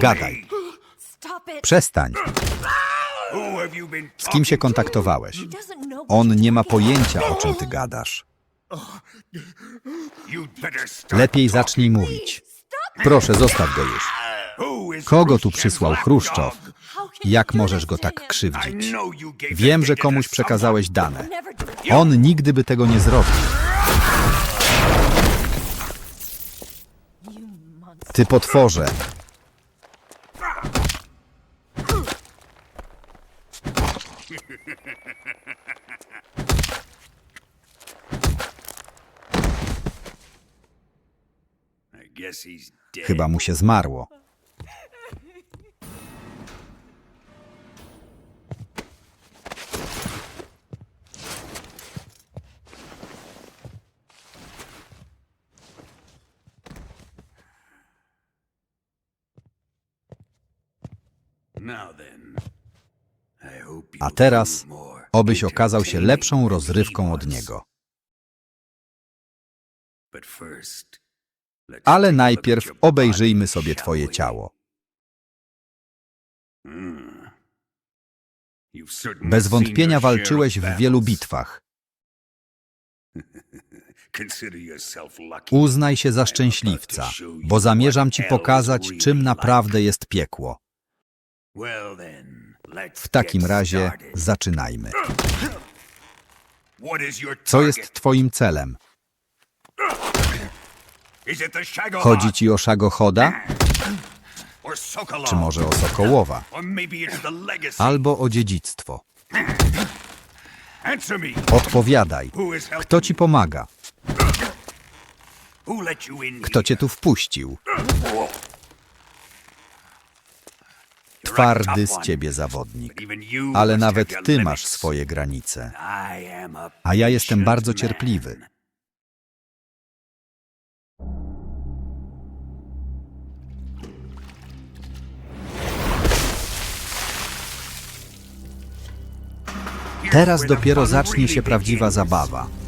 Gadaj. Przestań. Z kim się kontaktowałeś? On nie ma pojęcia, o czym ty gadasz. Lepiej zacznij mówić. Proszę, zostaw go już. Kogo tu przysłał Chruszczow? Jak możesz go tak krzywdzić? Wiem, że komuś przekazałeś dane. On nigdy by tego nie zrobił. Ty potworze. Chyba mu się zmarło. A teraz, obyś okazał się lepszą rozrywką od niego. Ale najpierw obejrzyjmy sobie twoje ciało. Bez wątpienia walczyłeś w wielu bitwach. Uznaj się za szczęśliwca, bo zamierzam ci pokazać, czym naprawdę jest piekło. W takim razie zaczynajmy. Co jest twoim celem? Chodzi ci o Szagochoda, czy może o Sokołowa, albo o dziedzictwo? Odpowiadaj. Kto ci pomaga? Kto cię tu wpuścił? Twardy z ciebie zawodnik. Ale nawet ty masz swoje granice. A ja jestem bardzo cierpliwy. Teraz dopiero zacznie się prawdziwa zabawa.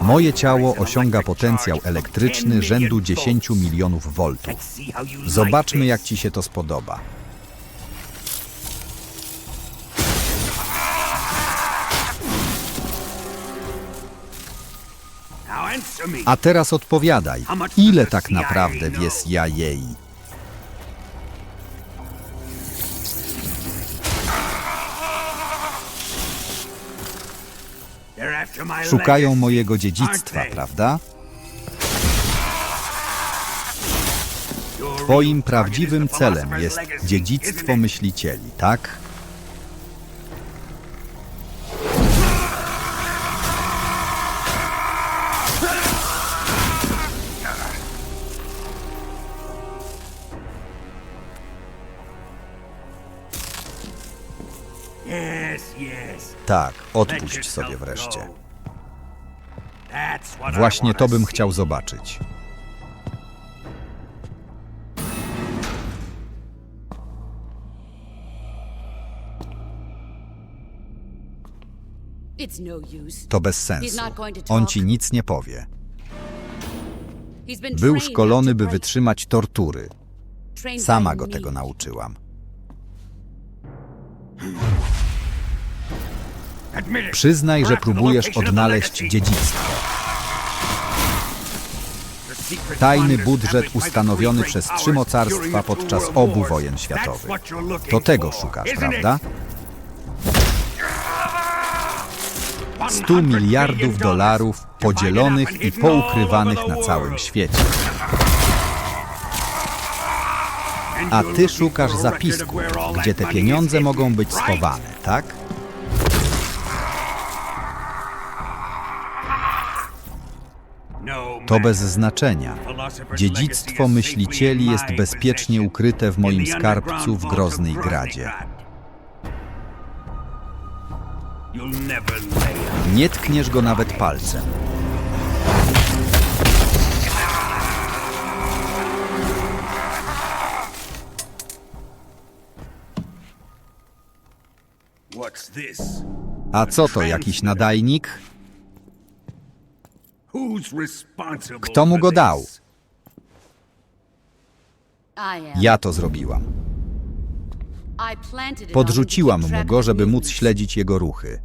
Moje ciało osiąga potencjał elektryczny rzędu 10 milionów voltów. Zobaczmy, jak ci się to spodoba. A teraz odpowiadaj, ile tak naprawdę wiesz ja jej? Szukają mojego dziedzictwa, prawda? Twoim prawdziwym celem jest dziedzictwo myślicieli, tak? Tak, odpuść sobie wreszcie. Właśnie to bym chciał zobaczyć. No. To bez sensu. On ci nic nie powie. Był szkolony, by wytrzymać tortury. Sama go tego nauczyłam. Przyznaj, że próbujesz odnaleźć dziedzictwo. Tajny budżet ustanowiony przez trzy mocarstwa podczas obu wojen światowych. To tego szukasz, prawda? 100 miliardów dolarów podzielonych i poukrywanych na całym świecie. A ty szukasz zapisku, gdzie te pieniądze mogą być schowane, tak? To bez znaczenia. Dziedzictwo myślicieli jest bezpiecznie ukryte w moim skarbcu w Groznej Gradzie. Nie tkniesz go nawet palcem. A co to, jakiś nadajnik? Kto mu go dał? Ja to zrobiłam. Podrzuciłam mu go, żeby móc śledzić jego ruchy.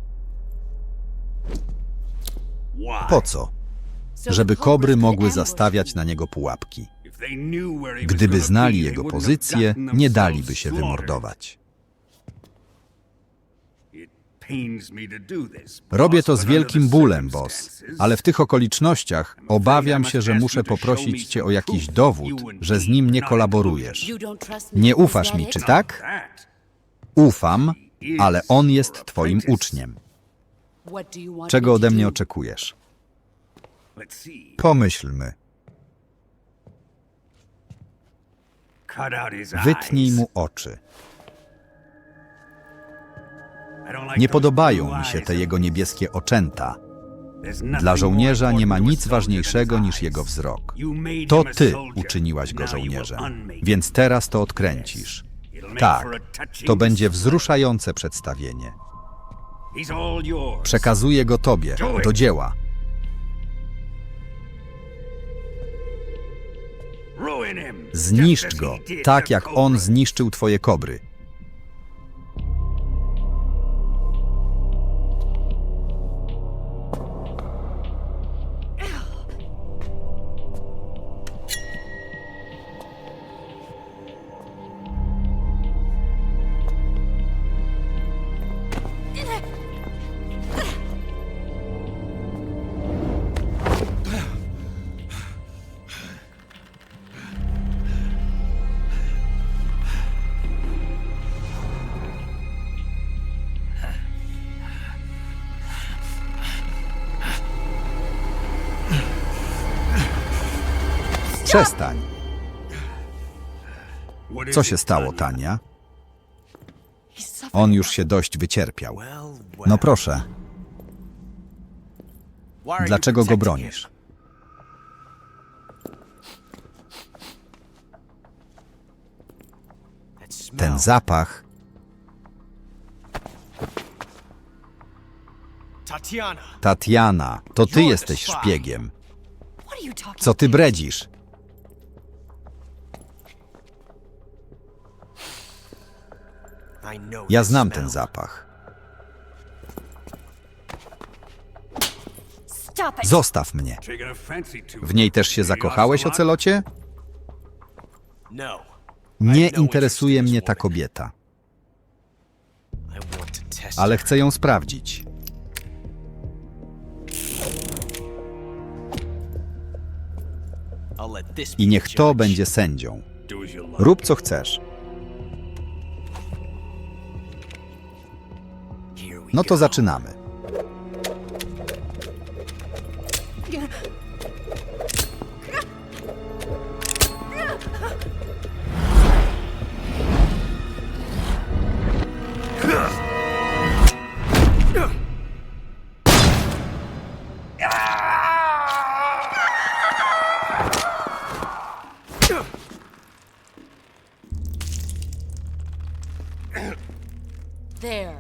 Po co? Żeby kobry mogły zastawiać na niego pułapki. Gdyby Gdyby znali jego pozycję, nie daliby się wymordować. Robię to z wielkim bólem, boss, ale w tych okolicznościach obawiam się, że muszę poprosić cię o jakiś dowód, że z nim nie kolaborujesz. Nie ufasz mi, czy tak? Ufam, ale on jest twoim uczniem. Czego ode mnie oczekujesz? Pomyślmy. Wytnij mu oczy. Nie podobają mi się te jego niebieskie oczęta. Dla żołnierza nie ma nic ważniejszego niż jego wzrok. To ty uczyniłaś go żołnierzem, więc teraz to odkręcisz. Tak, to będzie wzruszające przedstawienie. Przekazuję go tobie, do dzieła. Zniszcz go, tak jak on zniszczył twoje kobry. Przestań. Co się stało, Tania? On już się dość wycierpiał. No proszę, dlaczego go bronisz? Ten zapach, Tatiana, to ty jesteś szpiegiem. Co ty bredzisz? I know Ja znam ten zapach. Zostaw mnie. W niej też się zakochałeś, Ocelocie? Nie interesuje mnie ta kobieta, ale chcę ją sprawdzić. I niech to będzie sędzią. Rób co chcesz. No to zaczynamy.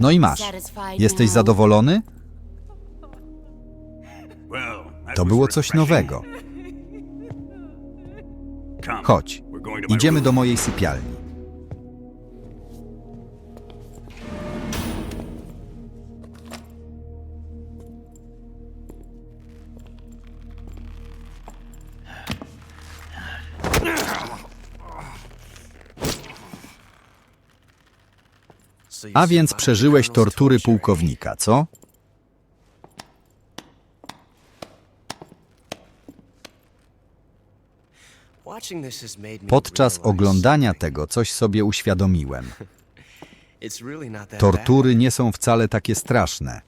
No i masz. Jesteś zadowolony? To było coś nowego. Chodź, idziemy do mojej sypialni. A więc przeżyłeś tortury pułkownika, co? Podczas oglądania tego coś sobie uświadomiłem. Tortury nie są wcale takie straszne,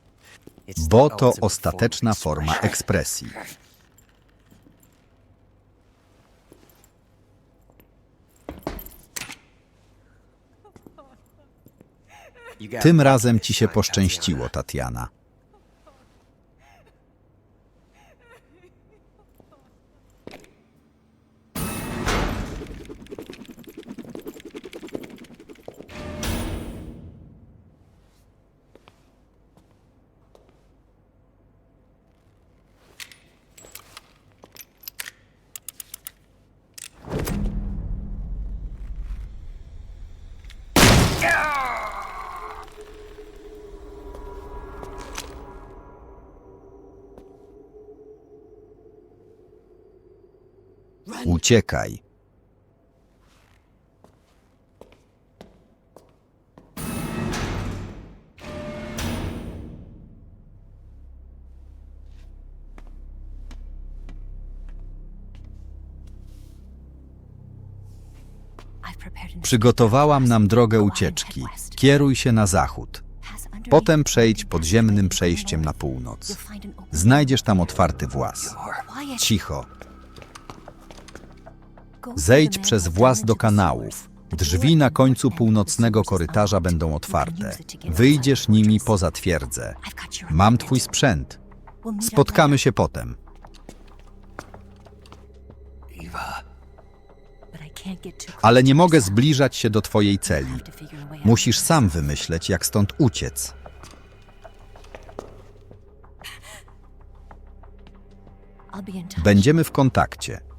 bo to ostateczna forma ekspresji. Tym razem ci się poszczęściło, Tatiana. Uciekaj. Przygotowałam nam drogę ucieczki. Kieruj się na zachód. Potem przejdź podziemnym przejściem na północ. Znajdziesz tam otwarty włas. Cicho. Zejdź przez włas do kanałów. Drzwi na końcu północnego korytarza będą otwarte. Wyjdziesz nimi poza twierdzę. Mam twój sprzęt. Spotkamy się potem. Ale nie mogę zbliżać się do twojej celi. Musisz sam wymyśleć, jak stąd uciec. Będziemy w kontakcie.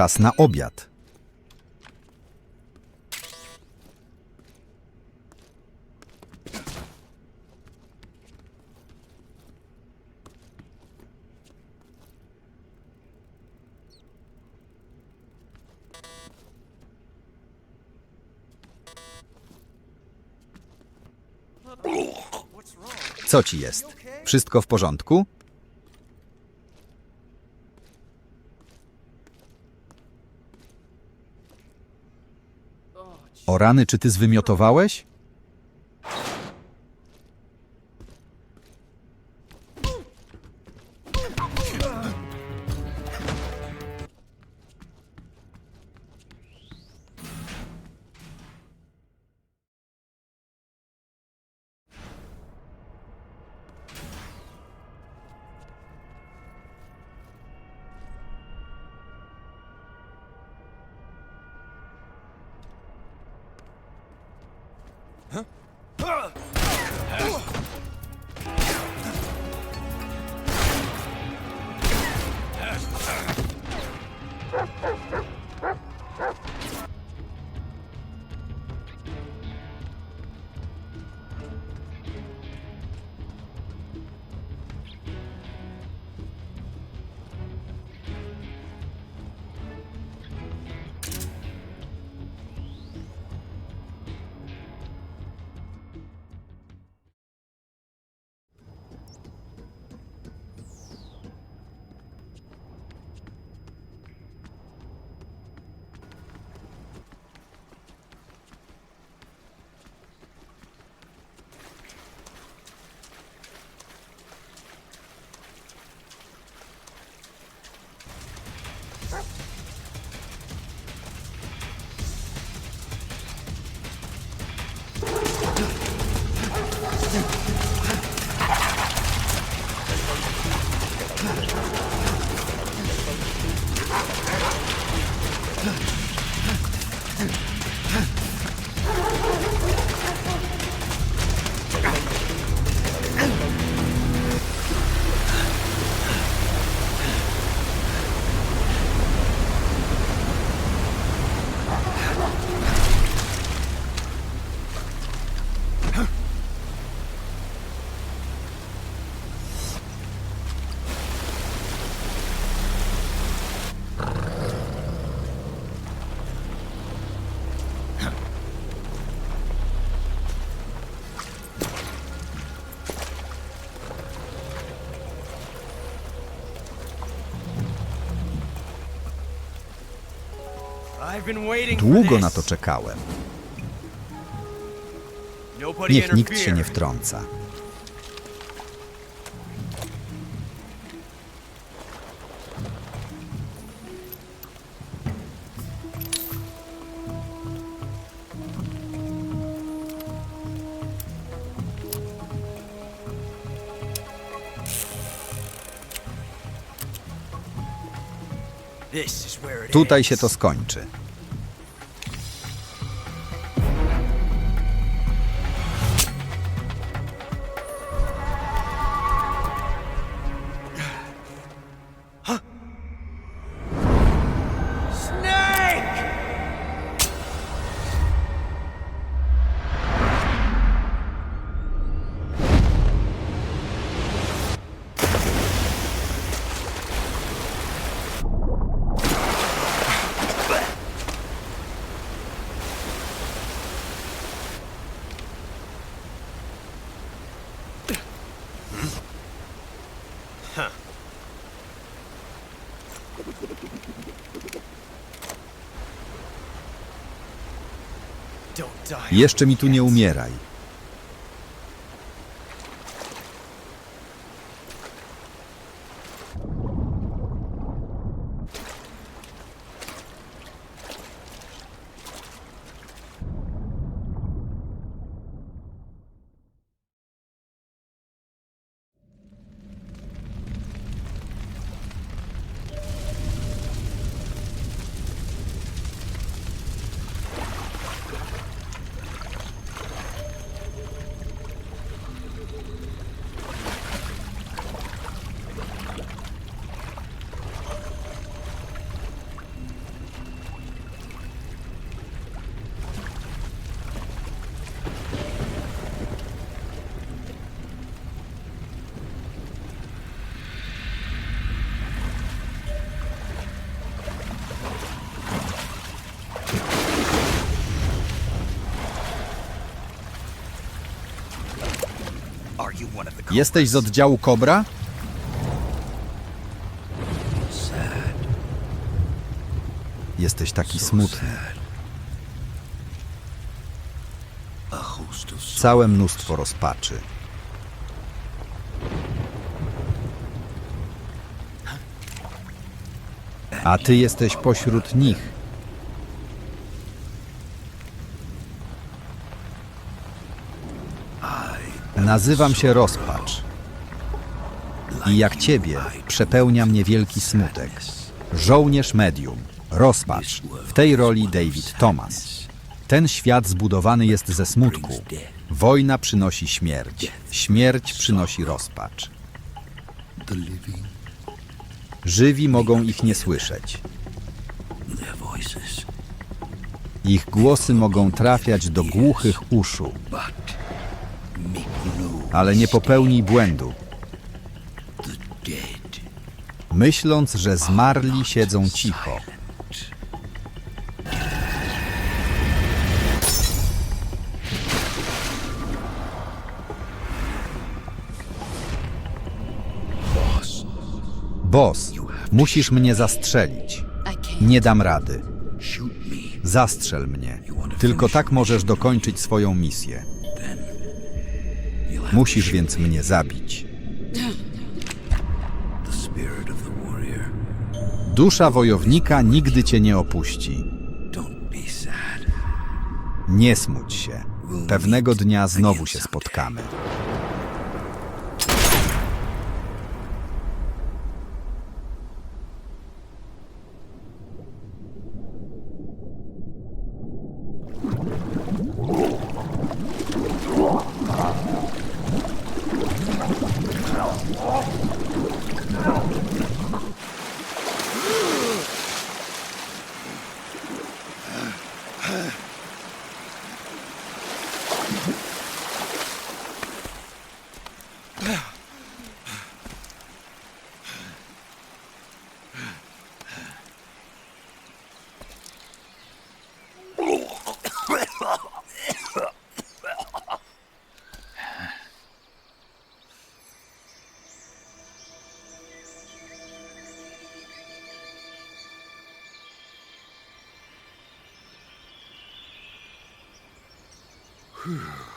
Czas na obiad. Co ci jest? Wszystko w porządku? O rany, czy ty zwymiotowałeś? Huh? Długo na to czekałem. Niech nikt się nie wtrąca. Tutaj się to skończy. Jeszcze mi tu nie umieraj. Jesteś z oddziału Kobra? Jesteś taki smutny. Całe mnóstwo rozpaczy. A ty jesteś pośród nich. Nazywam się Rozpacz. I jak ciebie przepełnia mnie wielki smutek. Żołnierz medium, rozpacz. W tej roli David Thomas. Ten świat zbudowany jest ze smutku. Wojna przynosi śmierć. Śmierć przynosi rozpacz. Żywi mogą ich nie słyszeć. Ich głosy mogą trafiać do głuchych uszu, ale nie popełnij błędu, myśląc, że zmarli siedzą cicho. Boss, musisz mnie zastrzelić. Nie dam rady. Zastrzel mnie. Tylko tak możesz dokończyć swoją misję. Musisz więc mnie zabić. Dusza wojownika nigdy cię nie opuści. Nie smuć się. Pewnego dnia znowu się spotkamy. Whew.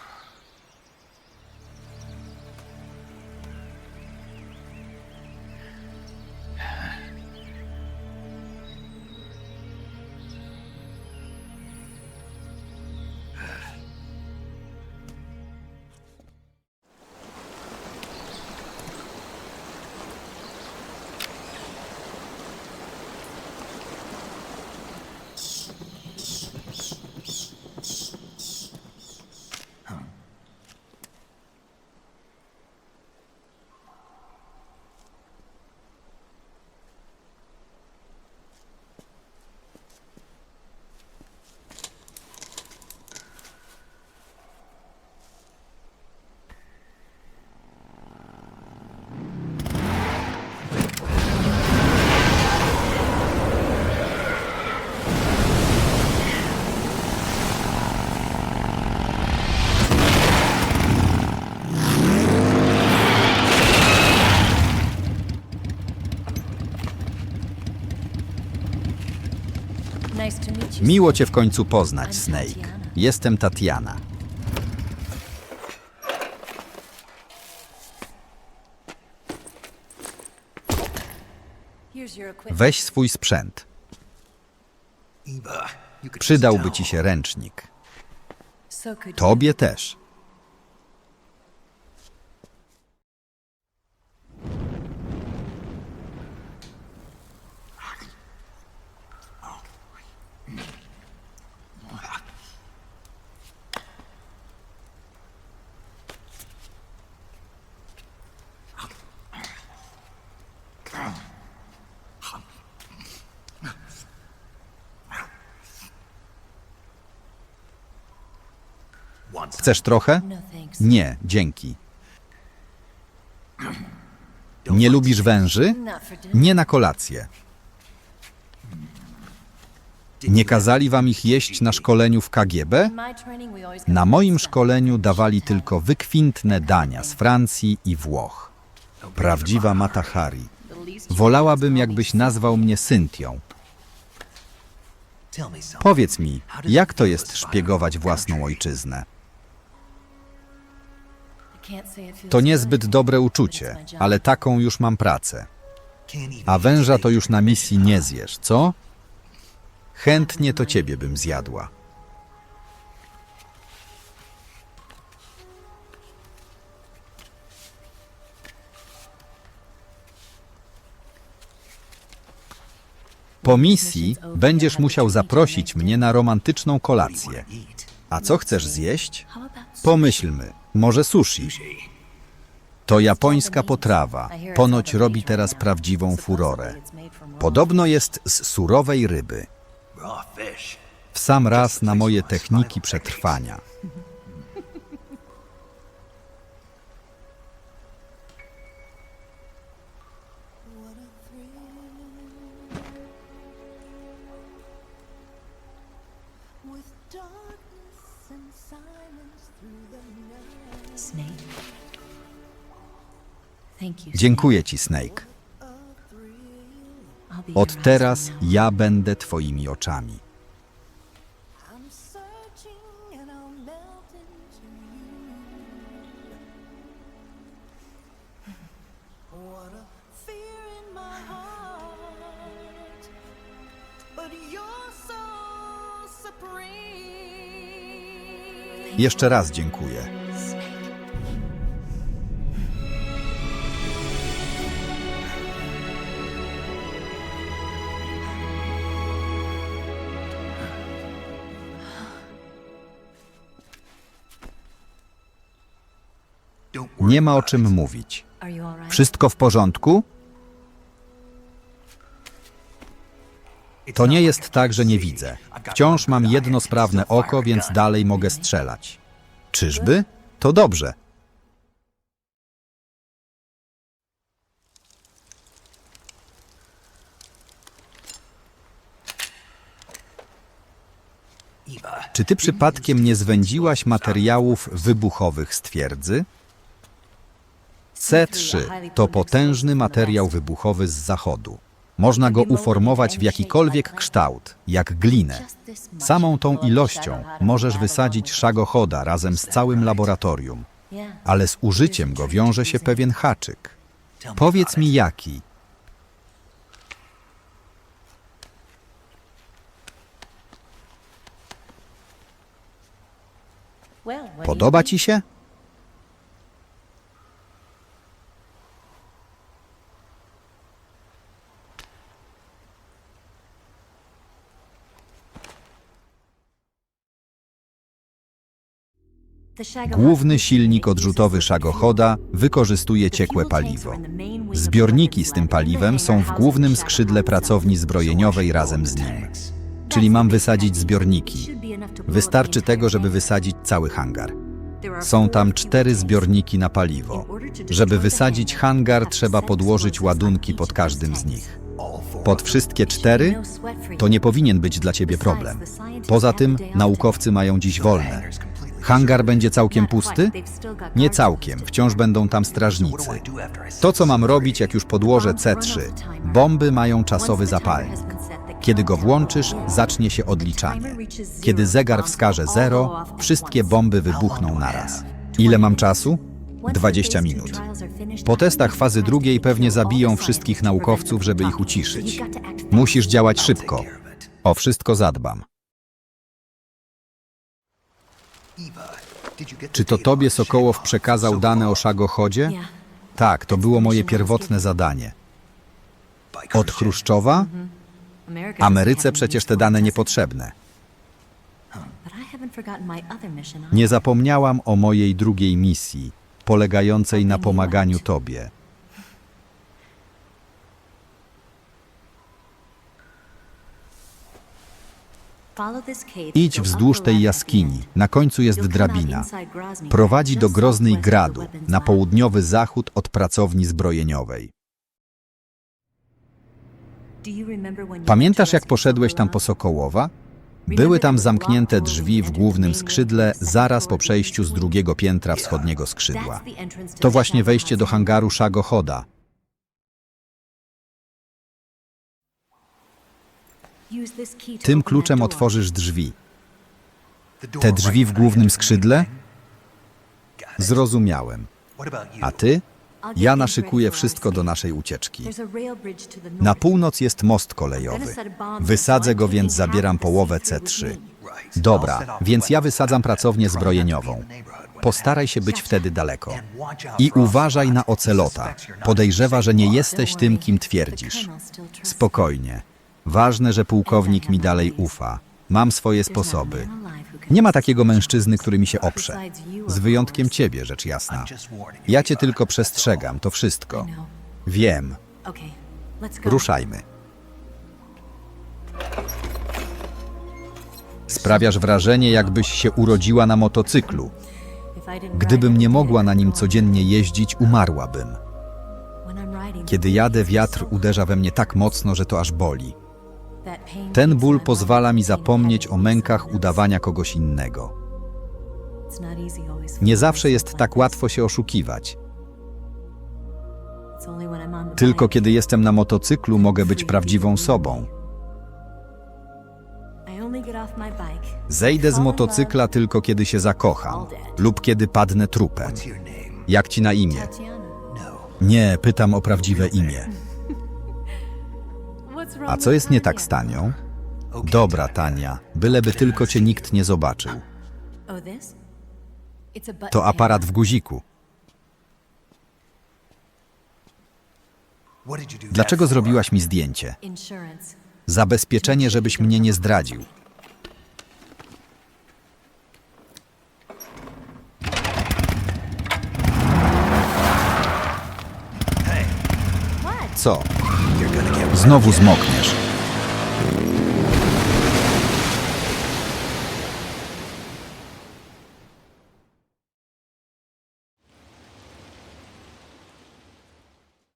Miło cię w końcu poznać, Snake. Jestem Tatiana. Weź swój sprzęt. Przydałby ci się ręcznik. Tobie też. Chcesz trochę? No. Nie, dzięki. Nie lubisz węży? Nie na kolację. Nie kazali wam ich jeść na szkoleniu w KGB? Na moim szkoleniu dawali tylko wykwintne dania z Francji i Włoch. Prawdziwa Mata Hari. The least you Wolałabym, jakbyś nazwał mnie something. Powiedz mi, jak to jest szpiegować własną ojczyznę? To niezbyt dobre uczucie, ale taką już mam pracę. A węża to już na misji nie zjesz, co? Chętnie to ciebie bym zjadła. Po misji będziesz musiał zaprosić mnie na romantyczną kolację. A co chcesz zjeść? Pomyślmy, może sushi. To japońska potrawa. Ponoć robi teraz prawdziwą furorę. Podobno jest z surowej ryby. W sam raz na moje techniki przetrwania. Dziękuję ci, Snake. Od teraz ja będę twoimi oczami. I'm searching and Nie ma o czym mówić. Wszystko w porządku? To nie jest tak, że nie widzę. Wciąż mam jedno sprawne oko, więc dalej mogę strzelać. Czyżby? To dobrze. Czy ty przypadkiem nie zwędziłaś materiałów wybuchowych z twierdzy? C3 to potężny materiał wybuchowy z zachodu. Można go uformować w jakikolwiek kształt, jak glinę. Samą tą ilością możesz wysadzić szagochoda razem z całym laboratorium, ale z użyciem go wiąże się pewien haczyk. Powiedz mi jaki. Podoba ci się? Główny silnik odrzutowy szagochoda wykorzystuje ciekłe paliwo. Zbiorniki z tym paliwem są w głównym skrzydle pracowni zbrojeniowej razem z nim. Czyli mam wysadzić zbiorniki. Wystarczy tego, żeby wysadzić cały hangar. Są tam cztery zbiorniki na paliwo. Żeby wysadzić hangar, trzeba podłożyć ładunki pod każdym z nich. Pod wszystkie cztery to nie powinien być dla ciebie problem. Poza tym naukowcy mają dziś wolne. Hangar będzie całkiem pusty? Nie całkiem, wciąż będą tam strażnicy. To, co mam robić, jak już podłożę C3. Bomby mają czasowy zapalnik. Kiedy go włączysz, zacznie się odliczanie. Kiedy zegar wskaże zero, wszystkie bomby wybuchną naraz. Ile mam czasu? 20 minut. Po testach fazy drugiej pewnie zabiją wszystkich naukowców, żeby ich uciszyć. Musisz działać szybko. O wszystko zadbam. Czy to tobie Sokołow przekazał dane o Szagochodzie? Tak, to było moje pierwotne zadanie. Od Chruszczowa? Ameryce przecież te dane niepotrzebne. Nie zapomniałam o mojej drugiej misji, polegającej na pomaganiu tobie. Idź wzdłuż tej jaskini. Na końcu jest drabina. Prowadzi do Groznej Gradu, na południowy zachód od pracowni zbrojeniowej. Pamiętasz, jak poszedłeś tam po Sokołowa? Były tam zamknięte drzwi w głównym skrzydle zaraz po przejściu z drugiego piętra wschodniego skrzydła. To właśnie wejście do hangaru Szagochoda. Tym kluczem otworzysz drzwi. Te drzwi w głównym skrzydle? Zrozumiałem. A ty? Ja naszykuję wszystko do naszej ucieczki. Na północ jest most kolejowy. Wysadzę go, więc zabieram połowę C3. Right. Dobra, więc ja wysadzam pracownię zbrojeniową. Postaraj się być wtedy daleko. I uważaj na Ocelot. ocelota. Podejrzewa, że nie jesteś tym, kim twierdzisz. Spokojnie. Ważne, że pułkownik mi dalej ufa. Mam swoje sposoby. Nie ma takiego mężczyzny, który mi się oprze. Z wyjątkiem ciebie, rzecz jasna. Ja cię tylko przestrzegam, to wszystko. Wiem. Ruszajmy. Sprawiasz wrażenie, jakbyś się urodziła na motocyklu. Gdybym nie mogła na nim codziennie jeździć, umarłabym. Kiedy jadę, wiatr uderza we mnie tak mocno, że to aż boli. Ten ból pozwala mi zapomnieć o mękach udawania kogoś innego. Nie zawsze jest tak łatwo się oszukiwać. Tylko kiedy jestem na motocyklu, mogę być prawdziwą sobą. Zejdę z motocykla tylko kiedy się zakocham lub kiedy padnę trupem. Jak ci na imię? No. Nie, pytam o prawdziwe imię. A co jest nie tak z Tanią? Dobra. Tania, byleby tylko cię nikt nie zobaczył. To aparat w guziku. Dlaczego zrobiłaś mi zdjęcie? Zabezpieczenie, żebyś mnie nie zdradził. Co? Znowu zmokniesz.